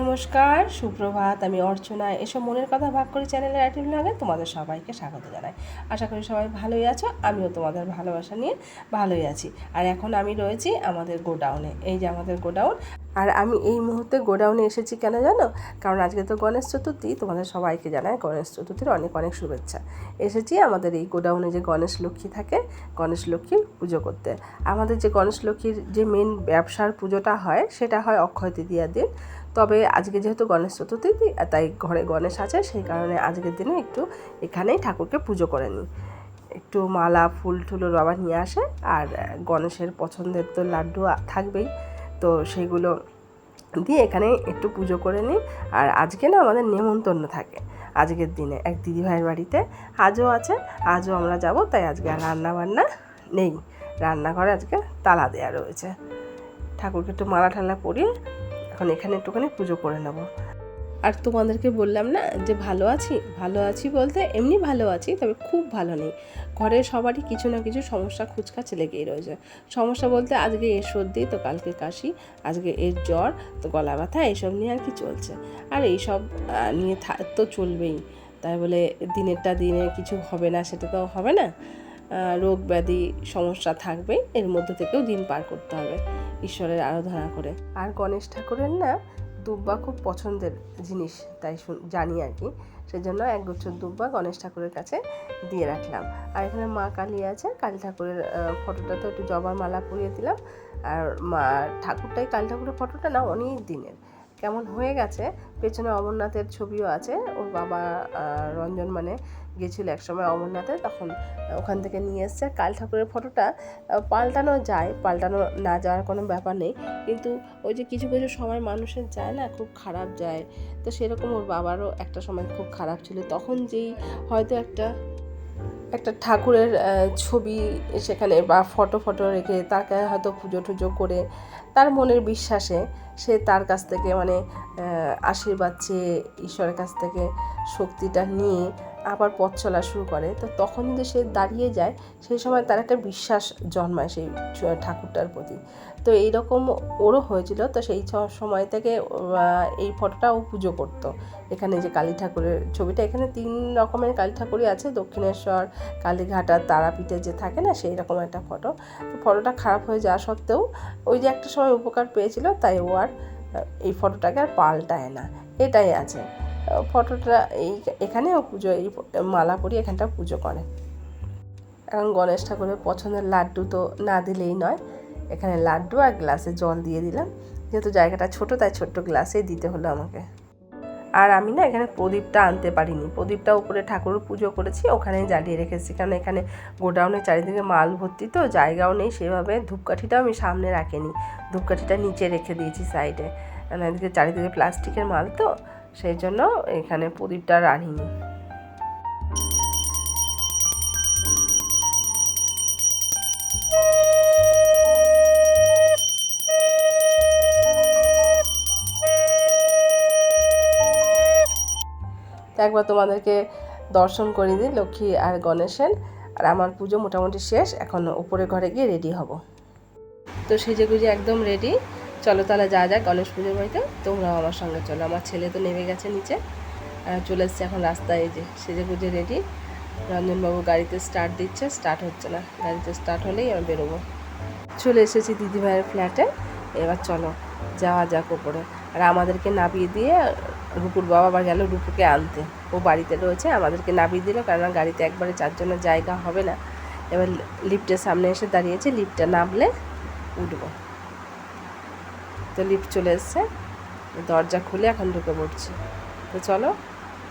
নমস্কার, সুপ্রভাত, আমি অর্চনা। এসব মনের কথা ভাগ করে চ্যানেলের অ্যাক্টিভ লাগে তোমাদের সবাইকে স্বাগত জানাই। আশা করি সবাই ভালোই আছো, আমিও তোমাদের ভালোবাসা নিয়ে ভালোই আছি। আর এখন আমি রয়েছি আমাদের গোডাউনে। এই যে আমাদের গোডাউন। আর আমি এই মুহূর্তে গোডাউনে এসেছি কেন জানো? কারণ আজকে তো গণেশ চতুর্থী, তোমাদের সবাইকে জানায় গণেশ চতুর্থীর অনেক অনেক শুভেচ্ছা। এসেছি আমাদের এই গোডাউনে যে গণেশ লক্ষ্মী থাকে, গণেশ লক্ষ্মীর পুজো করতে। আমাদের যে গণেশ লক্ষ্মীর যে মেন ব্যবসার পুজোটা হয়, সেটা হয় অক্ষয় তৃতীয়ার দিন। তবে আজকে যেহেতু গণেশ চতুর্থী তাই ঘরে গণেশ আছে, সেই কারণে আজকের দিনে একটু এখানেই ঠাকুরকে পুজো করে নিই। একটু মালা, ফুল টুলো বাবা নিয়ে আসে, আর গণেশের পছন্দের তো লাড্ডু থাকবেই। তো সেগুলো দিয়ে এখানে একটু পুজো করে নিই, আর আজকে না আমাদের নেমন্তন্ন থাকে আজকের দিনে এক দিদিভাইয়ের বাড়িতে। আজও আছে, আজও আমরা যাব, তাই আজকে আর রান্না বান্না নেই। রান্নাঘরে আজকে তালা দেওয়া রয়েছে। ঠাকুরকে একটু মালা ঠালা পরিয়ে এখন এখানে একটুখানি পুজো করে নেব। আর তোমাদেরকে বললাম না যে ভালো আছি? ভালো আছি বলতে এমনি ভালো আছি, তবে খুব ভালো নেই। ঘরে সবারই কিছু না কিছু সমস্যা খুচকাচ লেগেই রয়েছে। সমস্যা বলতে আজকে এর সর্দি, তো কালকে কাশি, আজকে এর জ্বর, তো গলা ব্যথা এইসব নিয়ে আর কি চলছে। আর এইসব নিয়ে তো চলবেই। তাই বলে দিনেরটা দিনে কিছু হবে না, সেটা তো হবে না। রোগ ব্যাধি সমস্যা থাকবেই এর মধ্যে থেকেও দিন পার করতে হবে ঈশ্বরের আরাধনা করে। আর গণেশ ঠাকুরের না দুব্বা খুব পছন্দের জিনিস, তাই জানি আর কি। সেজন্য একগুচ্ছ দুব্বা গণেশ ঠাকুরের কাছে দিয়ে রাখলাম। আর এখানে মা কালী আছে, কালী ঠাকুরের ফটোটাতে একটু জবার মালা পরিয়ে দিলাম। আর মা ঠাকুরটাই কালী ঠাকুরের ফটোটা না, অনেক দিনের। কেমন হয়ে গেছে, পেছনে অমরনাথের ছবিও আছে, ওর বাবা রঞ্জন মানে গেছিল একসময় অমরনাথে, তখন ওখান থেকে নিয়ে এসছে। কাল ঠাকুরের ফটোটা পাল্টানো যায়, পাল্টানো না যাওয়ার কোনো ব্যাপার নেই। কিন্তু ওই যে কিছু কিছু সময় মানুষের যায় না, খুব খারাপ যায়। তো সেরকম ওর বাবারও একটা সময় খুব খারাপ ছিল। তখন যেই হয়তো একটা একটা ঠাকুরের ছবি সেখানে বা ফটো ফটো রেখে তাকে হয়তো পুজো টুজো করে, তার মনের বিশ্বাসে সে তার কাছ থেকে মানে আশীর্বাদ চেয়ে ঈশ্বরের কাছ থেকে শক্তিটা নিয়ে আবার পথ চলা শুরু করে, তো তখন যদি সে দাঁড়িয়ে যায়, সেই সময় তার একটা বিশ্বাস জন্মায় সেই ঠাকুরটার প্রতি। তো এইরকম ওরও হয়েছিল, তো সেই সময় থেকে এই ফটোটা ও পুজো করতো। এখানে যে কালী ঠাকুরের ছবিটা, এখানে তিন রকমের কালী ঠাকুরই আছে, দক্ষিণেশ্বর, কালীঘাট আর তারাপীঠে যে থাকে না, সেই রকম একটা ফটো। তো ফটোটা খারাপ হয়ে যাওয়া সত্ত্বেও, ওই যে একটা সময় উপকার পেয়েছিল, তাই ও আর এই ফটোটাকে আর পাল্টায় না। এটাই আছে। ফটোটা এই এখানেও পুজো, এই মালা পরি এখানটা পুজো করে। এখন গণেশ ঠাকুরের পছন্দের লাড্ডু তো না দিলেই নয়। এখানে লাড্ডু আর গ্লাসে জল দিয়ে দিলাম। যেহেতু জায়গাটা ছোট, তাই ছোট্ট গ্লাসেই দিতে হলো আমাকে। আর আমি না এখানে প্রদীপটা আনতে পারিনি। প্রদীপটা উপরে ঠাকুর পুজো করেছি, ওখানেই জ্বালিয়ে রেখেছি। কারণ এখানে গোডাউনের চারিদিকে মাল ভর্তি তো, জায়গাও নেই সেভাবে। ধূপকাঠিটাও আমি সামনে রাখিনি। ধূপকাঠিটা নিচে রেখে দিয়েছি সাইডে। কারণ এদিকে চারিদিকে প্লাস্টিকের মাল তো। সেই জন্য এখানে প্রদীপটা তো একবার তোমাদেরকে দর্শন করে দিই, লক্ষ্মী আর গণেশের। আর আমার পুজো মোটামুটি শেষ, এখন উপরে ঘরে গিয়ে রেডি হব। তো সেজে গুজে একদম রেডি চলো তাহলে যা যাক গণেশ পুজোর বাড়িতে। তোমরাও আমার সঙ্গে চলো। আমার ছেলে তো নেমে গেছে নিচে। চলে এসছে এখন রাস্তায় যে সেজে গুজে রেডি রঞ্জনবাবু গাড়িতে স্টার্ট দিচ্ছে স্টার্ট হচ্ছে না। গাড়িতে স্টার্ট হলেই আমি বেরোবো। চলে এসেছি দিদিভাইয়ের ফ্ল্যাটে এবার চলো, যাওয়া যাক ওপরে। আর আমাদেরকে নামিয়ে দিয়ে রুপুর বাবা আবার গেল রুপুকে আনতে। ও বাড়িতে রয়েছে, আমাদেরকে নামিয়ে দিল। কারণ গাড়িতে একবারে চারজনের জায়গা হবে না। এবার লিফটের সামনে এসে দাঁড়িয়েছে। লিফটটা নামলে উঠবো। তো লিফট চলে এসছে। দরজা খুলে এখন ঢুকে পড়ছি। তো চলো,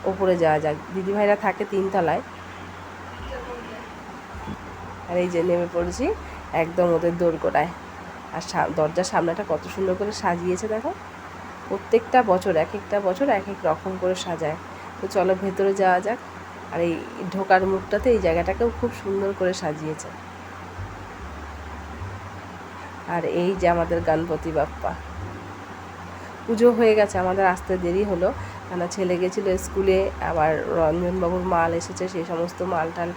ওপরে যাওয়া যাক। দিদিভাইরা থাকে তিনতলায়। আর এই যে নেমে পড়েছি একদম ওদের দোরগোড়ায়। আর দরজার সামনেটা কত সুন্দর করে সাজিয়েছে দেখো। প্রত্যেকটা বছর এক একটা বছর এক এক রকম করে সাজায়। তো চলো ভেতরে যাওয়া যাক। আর এই ঢোকার মুখটাতে এই জায়গাটাকেও খুব সুন্দর করে সাজিয়েছে। আর এই যে আমাদের গণপতি বাপ্পা। পুজো হয়ে গেছে, আমাদের আসতে দেরি হলো। কেন ছেলে গেছিল স্কুলে, আবার রঞ্জনবাবুর মাল এসেছে, সেই সমস্ত মাল টাল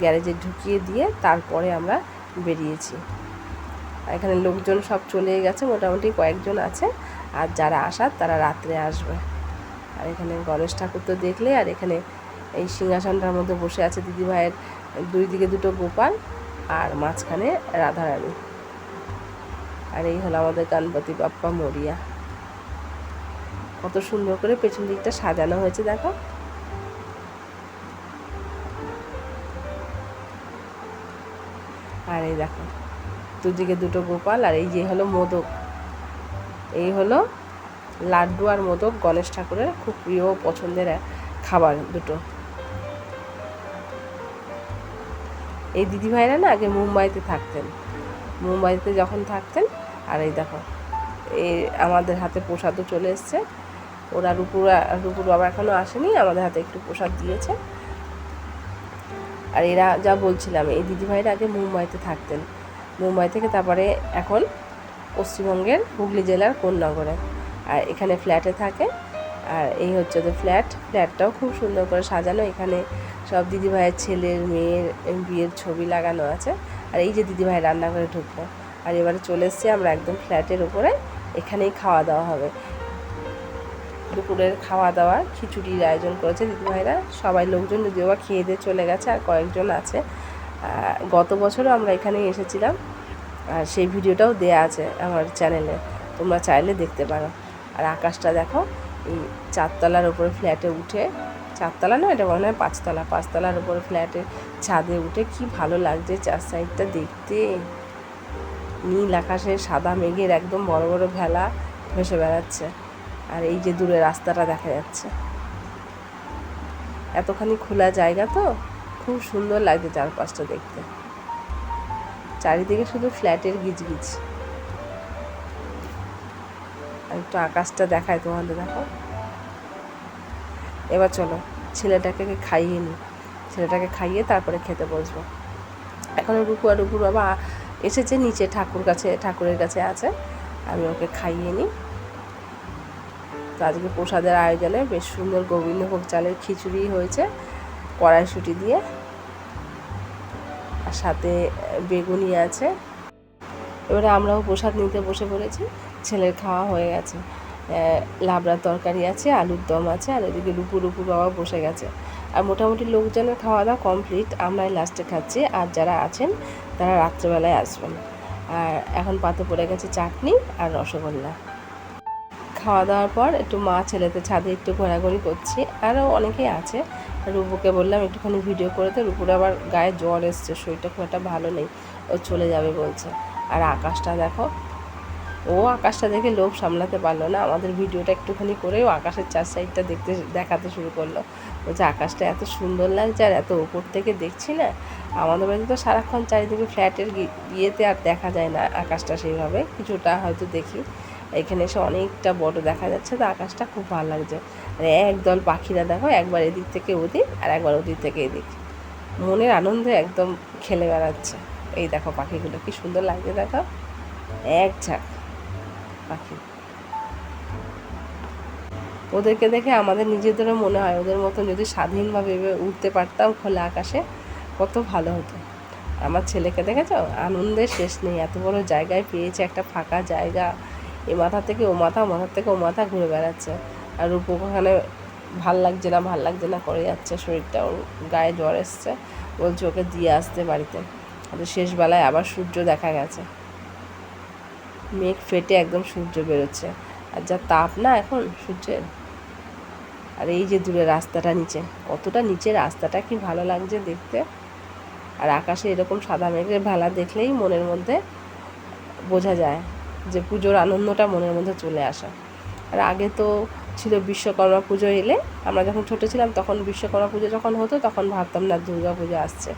গ্যারেজে ঢুকিয়ে দিয়ে তারপরে আমরা বেরিয়েছি। এখানে লোকজন সব চলে গেছে, মোটামুটি কয়েকজন আছে, আর যারা আসার তারা রাত্রে আসবে। আর এখানে গণেশ ঠাকুর তো দেখলে, আর এখানে এই সিংহাসনটার মধ্যে বসে আছে দিদিভাইয়ের দুই দিকে দুটো গোপাল আর মাঝখানে রাধারানী। আর এই হলো আমাদের গণপতি বাপ্পা মরিয়া। কত সুন্দর করে পেছন দিকটা সাজানো হয়েছে, দেখো। আর এই দেখো, দুদিকে দুটো গোপাল, আর এই যে হলো মোদক। এই হলো লাড্ডু আর মোদক গণেশ ঠাকুরের খুব প্রিয় পছন্দের খাবার দুটো। এই দিদিভাইরা না আগে মুম্বাইতে থাকতেন। মুম্বাইতে যখন থাকতেন, আর এই দেখো, এই আমাদের হাতে প্রসাদও চলে এসছে। ওরা রূপুর রূপুর বাবা এখনও আসেনি, আমাদের হাতে একটু প্রসাদ দিয়েছে। আর এরা যা বলছিলাম, এই দিদিভাইরা আগে মুম্বাইতে থাকতেন। মুম্বাই থেকে তারপরে এখন পশ্চিমবঙ্গের হুগলি জেলার কোন্নগরে। আর এখানে ফ্ল্যাটে থাকে। আর এই হচ্ছে ওদের ফ্ল্যাট। ফ্ল্যাটটাও খুব সুন্দর করে সাজানো। এখানে সব দিদিভাইয়ের ছেলের, মেয়ের বিয়ের ছবি লাগানো আছে। আর এই যে দিদিভাই রান্নাঘরে ঢুকলো। আর এবারে চলে এসছি আমরা একদম ফ্ল্যাটের উপরে। এখানেই খাওয়া দাওয়া হবে। দুপুরের খাওয়া দাওয়া খিচুড়ির আয়োজন করেছে দিদিভাইরা। সবাই লোকজন যদিও বা খেয়ে দিয়ে চলে গেছে আর কয়েকজন আছে। গত বছরও আমরা এখানেই এসেছিলাম। আর সেই ভিডিওটাও দেয়া আছে আমার চ্যানেলে। তোমরা চাইলে দেখতে পারো। আর আকাশটা দেখো, এই চারতলার ওপরে ফ্ল্যাটে উঠে, চারতলা না, এটা মনে হয় পাঁচতলা, পাঁচতলার ওপরে ফ্ল্যাটে ছাদে উঠে কি ভালো লাগছে চার সাইডটা দেখতে। নীল আকাশে সাদা মেঘের একদম বড় বড় ভেলা ভেসে বেড়াচ্ছে। আর এই যে দূরে রাস্তাটা দেখা যাচ্ছে। এতখানি খোলা জায়গা তো, খুব সুন্দর লাগছে চারপাশটা দেখতে। চারিদিকে শুধু ফ্ল্যাটের গিজগিজ। আর একটু আকাশটা দেখায় তোমাদের, দেখো। এবার চলো, ছেলেটাকে খাইয়ে নিই। ছেলেটাকে খাইয়ে তারপরে খেতে বসবো। এখনও রুকু আর রুকুর বাবা এসেছে, নিচে ঠাকুর কাছে, ঠাকুরের কাছে আছে। আমি ওকে খাইয়ে নিই। তো আজকে প্রসাদের আয়োজনে বেশ সুন্দর গোবিন্দভোগ চালের খিচুড়ি হয়েছে, কড়াইশুটি দিয়ে। আর সাথে বেগুনি আছে। এবারে আমরাও প্রসাদ নিতে বসে পড়েছি, ছেলের খাওয়া হয়ে গেছে। লাবড়ার তরকারি আছে, আলুর দম আছে, আর এদিকে রুপুর রুপুর বাবা বসে গেছে। আর মোটামুটি লোকজনের খাওয়া দাওয়া কমপ্লিট, আমরাই লাস্টে খাচ্ছি। আর যারা আছেন, তারা রাত্রেবেলায় আসবেন। আর এখন পাতে পড়ে গেছে চাটনি আর রসগোল্লা। খাওয়া দাওয়ার পর একটু মা ছেলেতে ছাদে একটু ঘোরাঘুরি করছি। আরও অনেকেই আছে। রূপুকে বললাম একটুখানি ভিডিও করে তো রূপুর আবার গায়ে জ্বর এসছে, শরীরটা খুব একটা ভালো নেই। ও চলে যাবে বলছে। আর আকাশটা দেখো, ও আকাশটা দেখে লোভ সামলাতে পারল না। আমাদের ভিডিওটা একটুখানি করে ও আকাশের চার সাইডটা দেখতে দেখাতে শুরু করল। বলছে, আকাশটা এত সুন্দর লাগছে আর এত ওপর থেকে দেখছি না। আমাদের বাড়িতে তো সারাক্ষণ চারিদিকে ফ্ল্যাটের ইয়েতে আর দেখা যায় না আকাশটা সেইভাবে। কিছুটা হয়তো দেখি। এখানে এসে অনেকটা বড় দেখা যাচ্ছে, তো আকাশটা খুব ভালো লাগছে। আর একদল পাখিরা দেখো, একবার এদিক থেকে ওদিক আর একবার ওদিক থেকে এদিক। মনের আনন্দে একদম খেলে বেড়াচ্ছে। এই দেখো পাখিগুলো, কি সুন্দর লাগছে দেখো। এক ঝাঁক পাখি। ওদেরকে দেখে আমাদের নিজেদেরও মনে হয়, ওদের মতন যদি স্বাধীনভাবে উঠতে পারতাম খোলা আকাশে, কত ভালো হতো। আমার ছেলেকে দেখেছ? আনন্দের শেষ নেই, এত বড় জায়গায় পেয়েছে, একটা ফাঁকা জায়গা। এ মাথা থেকে ও মাথা মাথা থেকে ও মাথা ঘুরে বেড়াচ্ছে। আর রূপ ওখানে ভালো লাগছে না, ভালো লাগছে না করে যাচ্ছে, শরীরটা ওর গায়ে জ্বর এসছে। বলছে ওকে দিয়ে আসতে বাড়িতে। শেষবেলায় আবার সূর্য দেখা গেছে। মেঘ ফেটে একদম সূর্য বেরোচ্ছে। আর যা তাপ না এখন সূর্যের? আর এই যে দূরে রাস্তাটা নিচে, কতটা নিচে রাস্তাটা কি ভালো লাগছে দেখতে? আর আকাশে এরকম সাদা মেঘের ভেলা দেখলেই মনের মধ্যে বোঝা যায়। যে পুজোর আনন্দটা মনের মধ্যে চলে আসা। আর আগে তো ছিল বিশ্বকর্মা পুজো এলে আমরা যখন ছোটো ছিলাম তখন বিশ্বকর্মা পুজো যখন হতো তখন ভাবতাম, না, দুর্গা পুজো আসছে।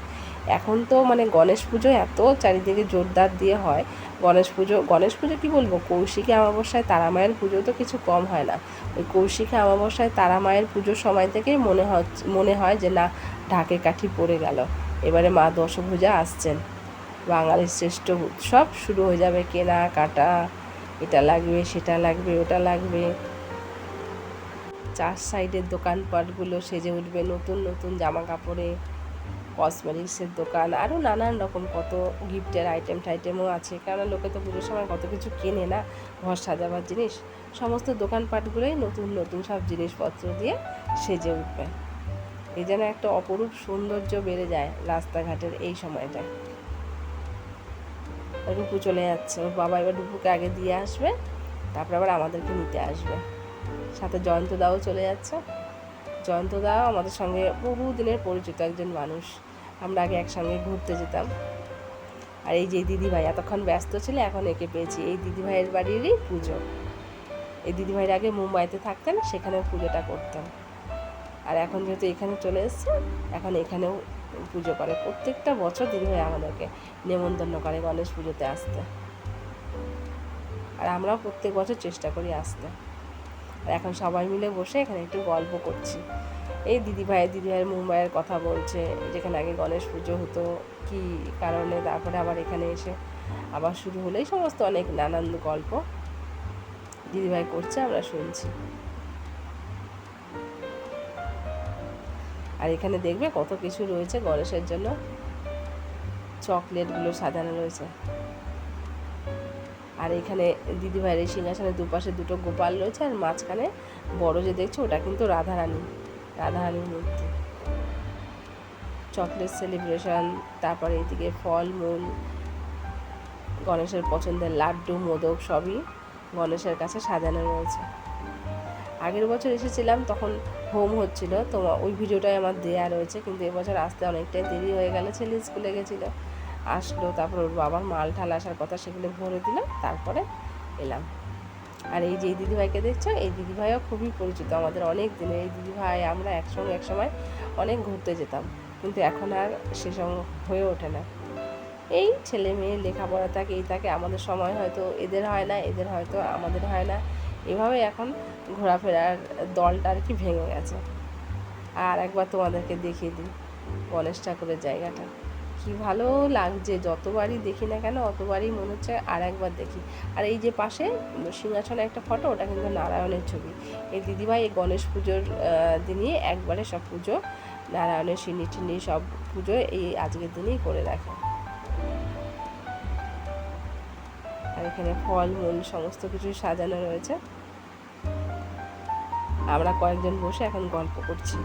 এখন তো মানে গণেশ পুজো এত চারিদিকে জোরদার দিয়ে হয়। গণেশ পুজো গণেশ পুজো কী বলব? কৌশিকী অমাবস্যায় তারা মায়ের পুজো তো কিছু কম হয় না। ওই কৌশিকী অমাবস্যায় তারা মায়ের পুজোর সময় থেকেই মনে হয় মনে হয় যে, না ঢাকে কাঠি পড়ে গেল। এবারে মা দশভূজা আসছেন। বাঙালির শ্রেষ্ঠ উৎসব। শুরু হয়ে যাবে কেনা, কাটা, এটা লাগবে, সেটা লাগবে, ওটা লাগবে। চার সাইডের দোকানপাটগুলো সেজে উঠবে নতুন নতুন জামা কাপড়ে কসমেটিক্সের দোকান আরও নানান রকম কত গিফটের আইটেম টাইটেমও আছে। কারণ লোকে তো পুজোর সময় কত কিছু কেনে না, ঘর সাজাবার জিনিস। সমস্ত দোকানপাটগুলোই নতুন নতুন সব জিনিসপত্র দিয়ে সেজে উঠবে। এই যেন একটা অপরূপ সৌন্দর্য বেড়ে যায় রাস্তাঘাটের এই সময়টায়। রূপু চলে যাচ্ছে। ওর বাবা এবার রূপুকে আগে দিয়ে আসবে, তারপর আবার আমাদেরকে নিতে আসবে। সাথে জয়ন্ত দাও চলে যাচ্ছে। জয়ন্ত দাও আমাদের সঙ্গে বহু দিনের পরিচিত একজন মানুষ। আমরা আগে একসঙ্গে ঘুরতে যেতাম। আর এই যে দিদিভাই এতক্ষণ ব্যস্ত ছিল, এখন একে পেয়েছি। এই দিদিভাইয়ের বাড়িরই পুজো। এই দিদিভাইয়ের আগে মুম্বাইতে থাকতেন সেখানে পুজোটা করতাম আর এখন যেহেতু এখানে চলে এসছে, এখন এখানেও পুজো করে। প্রত্যেকটা বছর দিদিভাই আমাদেরকে নেমন্তন্ন করে গণেশ পুজোতে আসতে। আর আমরাও প্রত্যেক বছর চেষ্টা করি আসতে। আর এখন সবাই মিলে বসে এখানে একটু গল্প করছি। এই দিদিভাই দিদিভাইয়ের মুম্বাইয়ের কথা বলছে, যেখানে আগে গণেশ পুজো হতো, কি কারণে তারপরে আবার এখানে এসে আবার শুরু হলেই সমস্ত অনেক নানান গল্প দিদিভাই করছে, আমরা শুনছি। আর এখানে দেখবে কত কিছু রয়েছে গণেশের জন্য। চকলেটগুলো সাজানো রয়েছে। আর এখানে দিদিভাইয়ের এই সিংহাসনের দুপাশে দুটো গোপাল রয়েছে আর মাঝখানে বড় যে দেখছ ওটা কিন্তু রাধারানী, রাধারানীর মূর্তি। চকলেট সেলিব্রেশন, তারপরে এদিকে ফলমূল, গণেশের পছন্দের লাড্ডু, মোদক সবই গণেশের কাছে সাজানো রয়েছে। আগের বছর এসেছিলাম, তখন হোম হচ্ছিল। তো ওই ভিডিওটাই আমার দেয়া রয়েছে, কিন্তু এবছর আসতে অনেকটাই দেরি হয়ে গেল, ছেলে স্কুলে গেছিল। আসলো, তারপর ওর বাবার মাল ঠাল আসার কথা সেগুলো ভরে দিল, তারপরে এলাম। আর এই যে দিদিভাইকে দেখছ, এই দিদিভাইও খুবই পরিচিত আমাদের অনেক দিনে। এই দিদিভাই, আমরা একসঙ্গে একসময় অনেক ঘুরতে যেতাম, কিন্তু এখন আর সেসব হয়ে ওঠে না। এই ছেলে মেয়ে লেখাপড়া থাকে এই থাকে আমাদের সময় হয়তো এদের হয় না, এদের হয়তো আমাদের হয় না। এভাবে এখন ঘোরাফেরার দলটা আর কি ভেঙে গেছে। আর একবার তোমাদেরকে দেখিয়ে দিই গণেশ ঠাকুরের জায়গাটা। কি ভালো লাগছে, যতবারই দেখি না কেন অতবারই মনে হচ্ছে আর একবার দেখি। আর এই যে পাশে সিংহাসনে একটা ফটো, ওটা কিন্তু নারায়ণের ছবি। এই দিদিভাই এই গণেশ পুজোর দিনই একবারে সব পুজো, নারায়ণের সিনি টিনি সব পুজো এই আজকের দিনেই করে রাখে। আর এখানে ফল মূল সমস্ত কিছু সাজানো রয়েছে। আমরা কয়েকজন বসে এখন গল্প করছি।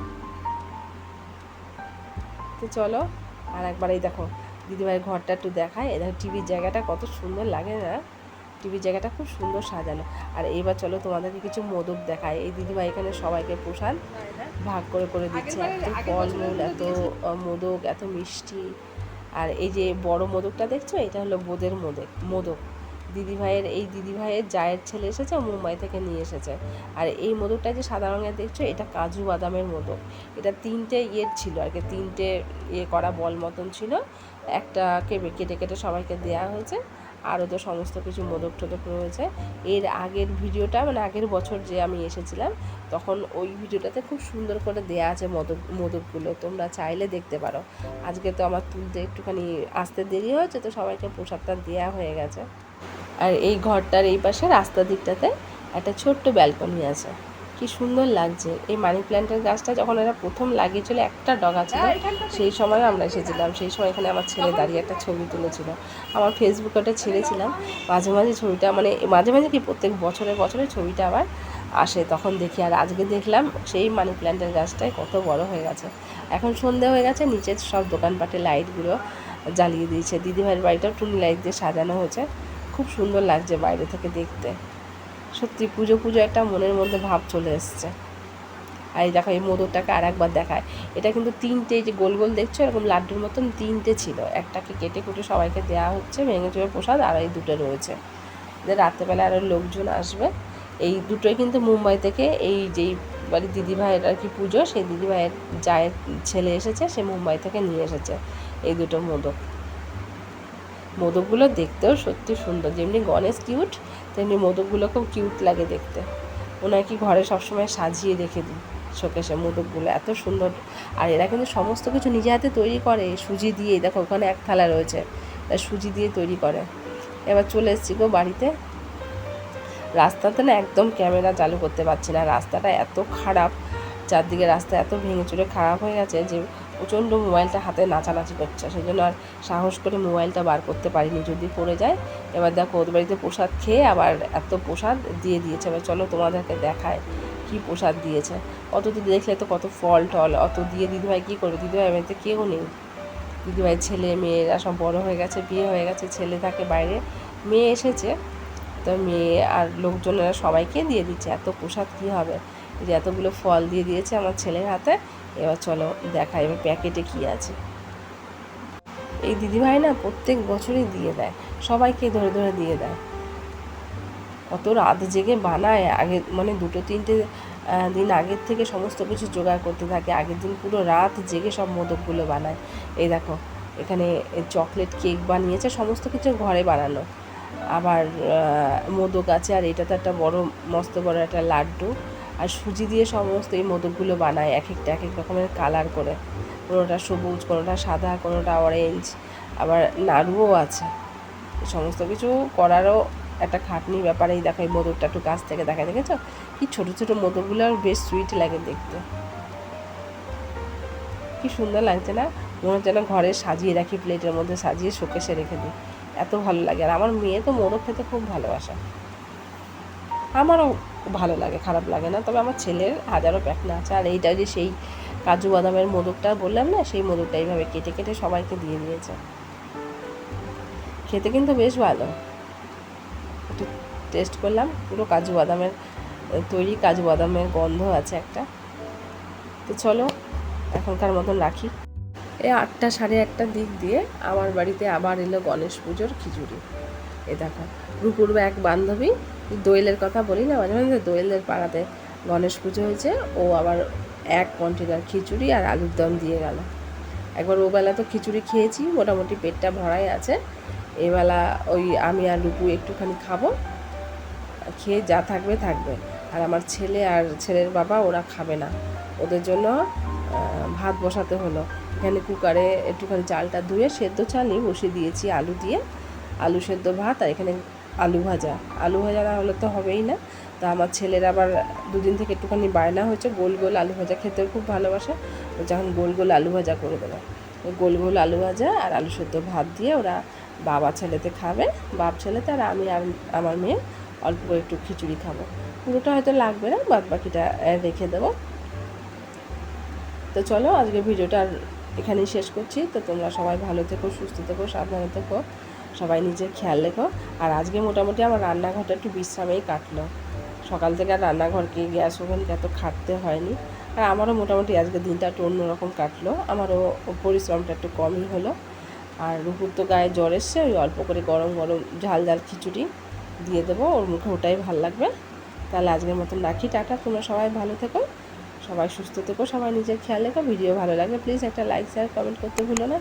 তো চলো আর একবার এই দেখো দিদিভাই ঘরটা একটু দেখায় এই দেখো টিভির জায়গাটা কত সুন্দর লাগে না? টিভির জায়গাটা খুব সুন্দর সাজানো। আর এবার চলো তোমাদেরকে কিছু মোদক দেখায় এই দিদিভাই এখানে সবাইকে প্রসাদ ভাগ করে করে দিচ্ছে। এত ফলমূল এত মোদক এত মিষ্টি। আর এই যে বড় মোদকটা দেখছ? এটা হলো বোদের মোদক মোদক। দিদিভাইয়ের, এই দিদিভাইয়ের জায়ের ছেলে এসেছে মুম্বাই থেকে নিয়ে এসেছে। আর এই মোদকটা যে সাদা রঙের দেখছ, এটা কাজু বাদামের মোদক এটা তিনটে ইয়ের ছিল আর কি, তিনটে ইয়ে করা বল মতন ছিল। একটাকে কেটে কেটে সবাইকে দেওয়া হয়েছে। আরও তো সমস্ত কিছু মোদক টোদক রয়েছে। এর আগের ভিডিওটা মানে আগের বছর যে আমি এসেছিলাম, তখন ওই ভিডিওটাতে খুব সুন্দর করে দেয়া আছে মোদক মোদকগুলো তোমরা চাইলে দেখতে পারো। আজকে তো আমার তুলতে একটুখানি আসতে দেরি হয়েছে, তো সবাইকে প্রসাদটা দেওয়া হয়ে গেছে। আর এই ঘরটার এই পাশে রাস্তা দিকটাতে একটা ছোট্ট ব্যালকনি আছে। কি সুন্দর লাগছে। এই মানি প্ল্যান্টের গাছটা যখন এরা প্রথম লাগিয়েছিল একটা ডগা ছিল সেই সময় আমরা এসেছিলাম। সেই সময় এখানে আমার ছেলে দাঁড়িয়ে একটা ছবি তুলেছিল। আমার ফেসবুকে ওটা ছেড়েছিলাম। মাঝে মাঝে ছবিটা মানে মাঝে মাঝে কি প্রত্যেক বছরে বছরে ছবিটা আবার আসে তখন দেখি। আর আজকে দেখলাম সেই মানি প্ল্যান্টের গাছটাই কত বড় হয়ে গেছে। এখন সন্ধে হয়ে গেছে নিচের সব দোকানপাটে লাইটগুলো জ্বালিয়ে দিয়েছে। দিদিভাইয়ের বাড়িটাও টুনি লাইট দিয়ে সাজানো হয়েছে। খুব সুন্দর লাগছে বাইরে থেকে দেখতে। সত্যি পুজো পুজো একটা মনের মধ্যে ভাব চলে এসছে। আর এই দেখো, এই মোদকটাকে আর একবার দেখায়। এটা কিন্তু তিনটে যে গোল গোল দেখছ, এরকম লাড্ডুর মতন তিনটে ছিল। একটাকে কেটে কুটে সবাইকে দেওয়া হচ্ছে, ভেঙে চুড়ে প্রসাদ, আর এই দুটো রয়েছে। যে রাত্রেবেলা আরও লোকজন আসবে। এই দুটোই কিন্তু মুম্বাই থেকে এই যেই বাড়ির দিদিভাইয়ের আর কি পুজো, সেই দিদিভাইয়ের জায়ের ছেলে এসেছে, সে মুম্বাই থেকে নিয়ে এসেছে এই দুটো মোদক। মোদকগুলো দেখতেও সত্যি সুন্দর। যেমনি গণেশ কিউট তেমনি মোদকগুলো খুব কিউট লাগে দেখতে। ওনার কি ঘরে সবসময় সাজিয়ে রেখে দিই শোকেশে মোদকগুলো, এত সুন্দর। আর এরা কিন্তু সমস্ত কিছু নিজে হাতে তৈরি করে, সুজি দিয়ে। দেখো, ওখানে এক থালা রয়েছে সুজি দিয়ে তৈরি করে। এবার চলে এসেছি গো বাড়িতে। রাস্তাতে না একদম ক্যামেরা চালু করতে পারছি না। রাস্তাটা এত খারাপ, চারদিকে রাস্তা এত ভেঙে চুরে খারাপ হয়ে গেছে যে প্রচণ্ড মোবাইলটা হাতে নাচানাচি করছে সেই জন্য আর সাহস করে মোবাইলটা বার করতে পারিনি। যদি পড়ে যায়, এবার দেখো ওদের বাড়িতে প্রসাদ খেয়ে আবার এত প্রসাদ দিয়ে দিয়েছে। এবার চলো তোমাদেরকে দেখায় কি প্রসাদ দিয়েছে। অত তো দেখলে তো কত ফল টল অত দিয়ে দিদিভাই কী করবে? দিদিভাই বাড়িতে কেউ নেই। দিদিভাই ছেলে, মেয়েরা সব বড় হয়ে গেছে, বিয়ে হয়ে গেছে, ছেলে থাকে বাইরে। মেয়ে এসেছে, তো মেয়ে আর লোকজনেরা সবাইকে দিয়ে দিচ্ছে। এত প্রসাদ কী হবে? যে এতগুলো ফল দিয়ে দিয়েছে আমার ছেলের হাতে, এবার চলো দেখা এবার প্যাকেটে কী আছে। এই দিদিভাই না প্রত্যেক বছরই দিয়ে দেয়, সবাইকে ধরে ধরে দিয়ে দেয়। কত রাত জেগে বানায়, আগে মানে দুটো তিনটে দিন আগের থেকে সমস্ত কিছু জোগাড় করতে থাকে, আগের দিন পুরো রাত জেগে সব মোদকগুলো বানায়। এই দেখো, এখানে চকলেট কেক বানিয়েছে, সমস্ত কিছু ঘরে বানানো। আবার মোদক আছে, আর এটা তো একটা বড়, মস্ত বড় একটা লাড্ডু। আর সুজি দিয়ে সমস্ত এই মোদকগুলো বানায় এক একটা, এক এক রকমের কালার করে। কোনোটা সবুজ, কোনোটা সাদা, কোনোটা অরেঞ্জ আবার নাড়ুও আছে। সমস্ত কিছু করারও একটা খাটনি ব্যাপারেই দেখো এই মোদকটা একটু কাছ থেকে দেখা, দেখেছ? কি ছোট ছোট মোদকগুলো আর বেশ সুইট লাগে দেখতে। কি সুন্দর লাগছে না? মনে হচ্ছে না ঘরে সাজিয়ে রাখি প্লেটের মধ্যে সাজিয়ে শোকেসে রেখে দিই। এত ভালো লাগে। আর আমার মেয়ে তো মোদক খেতে খুব ভালোবাসে। আমারও ভালো লাগে, খারাপ লাগে না। তবে আমার ছেলের হাজারো প্যাকনা আছে। আর এইটা যে সেই কাজু বাদামের মোদকটা বললাম না, সেই মোদকটা এইভাবে কেটে কেটে সবাইকে দিয়ে দিয়েছে। খেতে কিন্তু বেশ ভালো। একটু টেস্ট করলাম। পুরো কাজু বাদামের, তৈরি কাজু বাদামের গন্ধ আছে একটা। তো চলো, এখনকার মতন রাখি। এই আটটা সাড়ে আটটার দিক দিয়ে আমার বাড়িতে আবার এলো গণেশ পুজোর খিচুড়ি। এ দেখো রূপুর এক বান্ধবী দোয়েলের কথা বলি না, মাঝে মাঝে দোয়েলের পাড়াতে গণেশ পুজো হয়েছে, ও আবার এক কন্টেনার খিচুড়ি আর আলুর দম দিয়ে গেল। একবার ওবেলা তো খিচুড়ি খেয়েছি, মোটামুটি পেটটা ভরাই আছে। এবেলা ওই আমি আর রূপু একটুখানি খাব, খেয়ে যা থাকবে থাকবে। আর আমার ছেলে আর ছেলের বাবা ওরা খাবে না। ওদের জন্য ভাত বসাতে হলো। এখানে কুকারে একটুখানি চালটা ধুয়ে সেদ্ধ চালই বসিয়ে দিয়েছি আলু দিয়ে। আলু সেদ্ধ ভাত আর এখানে আলু ভাজা। আলু ভাজা না হলে তো হবেই না। তা আমার ছেলের আবার দুদিন থেকে একটুখানি বায়না হয়েছে, গোল গোল আলু ভাজা খেতেও খুব ভালোবাসে। যখন গোল গোল আলু ভাজা করে দেবে। গোল গোল আলু ভাজা আর আলু সেদ্ধ ভাত দিয়ে ওরা বাবা ছেলেতে খাবে। বাপ ছেলেতে আর আমি আর আমার মেয়ে অল্প করে একটু খিচুড়ি খাব। পুরোটা হয়তো লাগবে না, বাদ বাকিটা রেখে দেবো। তো চলো আজকে ভিডিওটা আর এখানেই শেষ করছি। তো তোমরা সবাই ভালো থেকো, সুস্থ থেকো, সাবধানে থেকো। সবাই নিজের খেয়াল রেখো। আর আজকে মোটামুটি আমার রান্নাঘরটা একটু বিশ্রামেই কাটলো। সকাল থেকে আর রান্নাঘরকে গ্যাস ওভেনকে এত খাটতে হয়নি। আর আমারও মোটামুটি আজকে দিনটা একটু অন্যরকম কাটলো। আমারও পরিশ্রমটা একটু কমই হলো। আর রুপুর তো গায়ে জ্বর এসছে, ওই অল্প করে গরম গরম ঝাল ঝাল খিচুড়ি দিয়ে দেবো। ওর মুখে ওটাই ভালো লাগবে। তাহলে আজকের মতন রাখি, টাটা। তোমরা সবাই ভালো থেকো। সবাই সুস্থ থেকো। সবাই নিজের খেয়াল রেখো। ভিডিও ভালো লাগলে প্লিজ একটা লাইক শেয়ার কমেন্ট করতে ভুলো না।